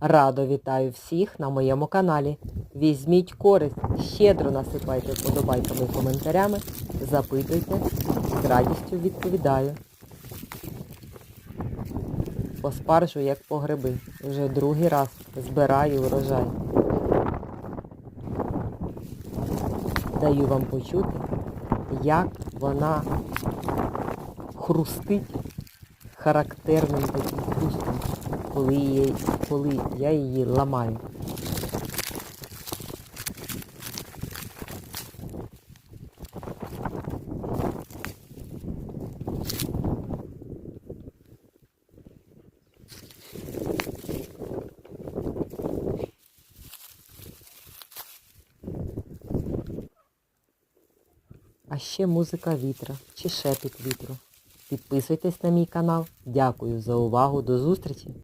Радо вітаю всіх на моєму каналі. Візьміть користь, щедро насипайте вподобайками і коментарями, запитуйте, з радістю відповідаю. Поспаржу, як по гриби. Вже другий раз збираю урожай. Даю вам почути, як вона хрустить характерним таким хрустом, коли, її, коли я її ламаю. А ще музика вітра чи шепіт вітру. Підписуйтесь на мій канал. Дякую за увагу. До зустрічі!